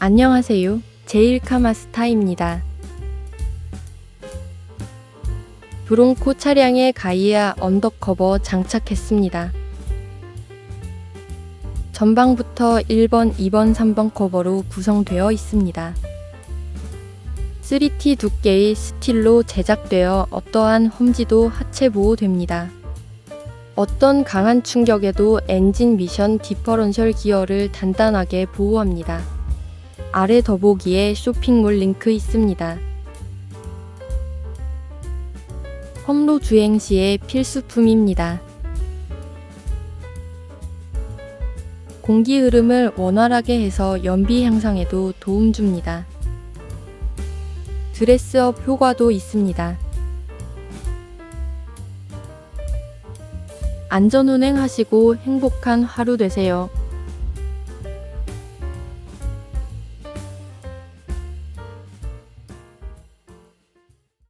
안녕하세요. 제일카마스타입니다. 브롱코 차량에 가이아 언더커버 장착했습니다. 전방부터 1번, 2번, 3번 커버로 구성되어 있습니다. 3T 두께의 스틸로 제작되어 어떠한 험지도 하체 보호됩니다. 어떤 강한 충격에도 엔진 미션 디퍼런셜 기어를 단단하게 보호합니다. 아래 더보기에 쇼핑몰 링크 있습니다. 험로 주행 시의 필수품입니다. 공기 흐름을 원활하게 해서 연비 향상에도 도움 줍니다. 드레스업 효과도 있습니다. 안전운행 하시고 행복한 하루 되세요.